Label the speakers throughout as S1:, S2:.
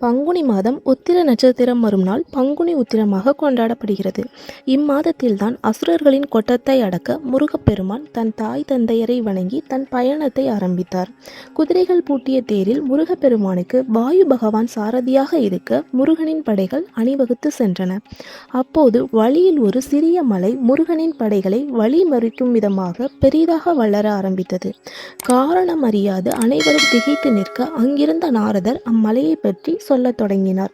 S1: பங்குனி மாதம் உத்திர நட்சத்திரம் வரும் நாள் பங்குனி உத்திரமாக கொண்டாடப்படுகிறது. இம்மாதத்தில்தான் அசுரர்களின் கொட்டத்தை அடக்க முருகப்பெருமான் தன் தாய் தந்தையரை வணங்கி தன் பயணத்தை ஆரம்பித்தார். குதிரைகள் பூட்டிய தேரில் முருகப்பெருமானுக்கு வாயு பகவான் சாரதியாக இருக்க முருகனின் படைகள் அணிவகுத்து சென்றன. அப்போது வழியில் ஒரு சிறிய மலை முருகனின் படைகளை வழிமறிக்கும் விதமாக பெரிதாக வளர ஆரம்பித்தது. காரணம் அறியாது அனைவரும் திகைத்து நிற்க அங்கிருந்த நாரதர் அம்மலையை பற்றி சொல்லத் தொடங்கினார்.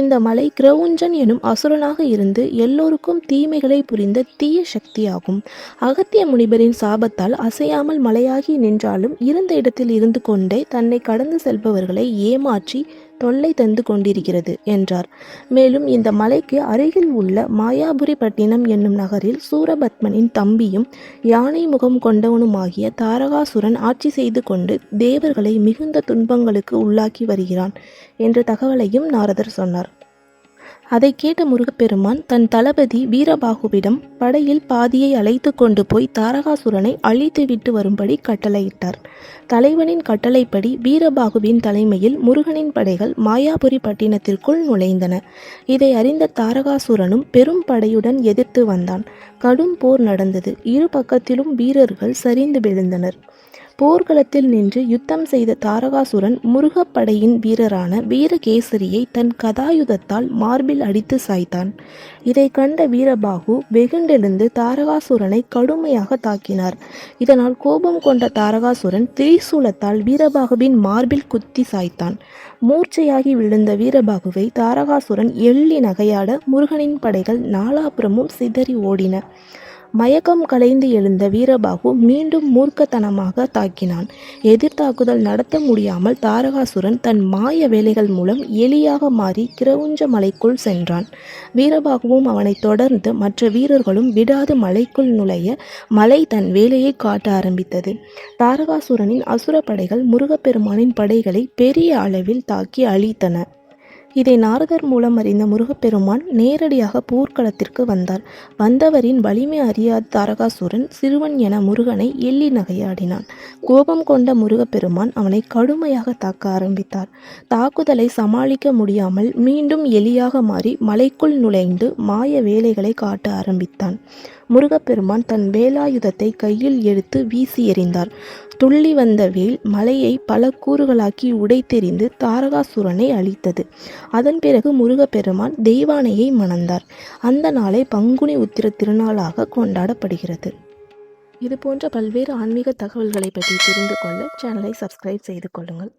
S1: இந்த மலை கிரவுஞ்சன் எனும் அசுரனாக இருந்து எல்லோருக்கும் தீமைகளை புரிந்த தீய சக்தியாகும். அகத்திய முனிவரின் சாபத்தால் அசையாமல் மலையாகி நின்றாலும் இருந்த இடத்தில் இருந்து கொண்டே தன்னை கடந்து செல்பவர்களை ஏமாற்றி தொல்லை தந்து கொண்டிருக்கிறது என்றார். மேலும் இந்த மலைக்கு அருகில் உள்ள மாயாபுரி பட்டினம் என்னும் நகரில் சூரபத்மனின் தம்பியும் யானை முகம் கொண்டவனுமாகிய தாரகாசுரன் ஆட்சி செய்து கொண்டு தேவர்களை மிகுந்த துன்பங்களுக்கு உள்ளாக்கி வருகிறான் என்ற தகவலையும் நாரதர் சொன்னார். அதை கேட்ட முருகப்பெருமான் தன் தளபதி வீரபாகுவிடம் படையில் பாதியை அழைத்து கொண்டு போய் தாரகாசுரனை அழித்துவிட்டு வரும்படி கட்டளையிட்டார். தலைவனின் கட்டளைப்படி வீரபாகுவின் தலைமையில் முருகனின் படைகள் மாயாபுரி பட்டினத்திற்குள் நுழைந்தன. இதை அறிந்த தாரகாசுரனும் பெரும் படையுடன் எதிர்த்து வந்தான். கடும் போர் நடந்தது. இரு பக்கத்திலும் வீரர்கள் சரிந்து விழுந்தனர். போர்க்களத்தில் நின்று யுத்தம் செய்த தாரகாசுரன் முருகப்படையின் வீரரான வீரகேசரியை தன் கதாயுதத்தால் மார்பில் அடித்து சாய்த்தான். இதை கண்ட வீரபாகு வெகுண்டெழுந்து தாரகாசுரனை கடுமையாக தாக்கினார். இதனால் கோபம் கொண்ட தாரகாசுரன் திரிசூலத்தால் வீரபாகுவின் மார்பில் குத்தி சாய்த்தான். மூர்ச்சையாகி விழுந்த வீரபாகுவை தாரகாசுரன் எள்ளி நகையாட முருகனின் படைகள் நாலாபுறமும் சிதறி ஓடின. மயக்கம் கலைந்து எழுந்த வீரபாகு மீண்டும் மூர்க்கத்தனமாக தாக்கினான். எதிர்த்தாக்குதல் நடத்த முடியாமல் தாரகாசுரன் தன் மாய வேலைகள் மூலம் எலியாக மாறி கிரவுஞ்ச மலைக்குள் சென்றான். வீரபாகுவும் அவனை தொடர்ந்து மற்ற வீரர்களும் விடாது மலைக்குள் நுழைய மலை தன் வேலையை காட்ட ஆரம்பித்தது. தாரகாசுரனின் அசுர படைகள் முருகப்பெருமானின் படைகளை பெரிய அளவில் தாக்கி அழித்தன. இதை நாரதர் மூலம் அறிந்த முருகப்பெருமான் நேரடியாக போர்க்களத்திற்கு வந்தார். வந்தவரின் வலிமை அறியாத தாரகாசுரன் சிறுவன் என முருகனை எள்ளி நகையாடினான். கோபம் கொண்ட முருகப்பெருமான் அவனை கடுமையாக தாக்க ஆரம்பித்தார். தாக்குதலை சமாளிக்க முடியாமல் மீண்டும் எலியாக மாறி மலைக்குள் நுழைந்து மாய வேலைகளை காட்ட ஆரம்பித்தான். முருகப்பெருமான் தன் வேலாயுதத்தை கையில் எடுத்து வீசி எறிந்தார். துள்ளி வந்த வேல் மலையை பல கூறுகளாக்கி உடைத்தெறிந்து தாரகாசுரனை அழித்தது. அதன் பிறகு முருகப்பெருமான் தெய்வானையை மணந்தார். அந்த நாளை பங்குனி உத்திர திருநாளாக கொண்டாடப்படுகிறது. இது போன்ற பல்வேறு ஆன்மீக தகவல்களை பற்றி தெரிந்து கொள்ள சேனலை சப்ஸ்கிரைப் செய்து கொள்ளுங்கள்.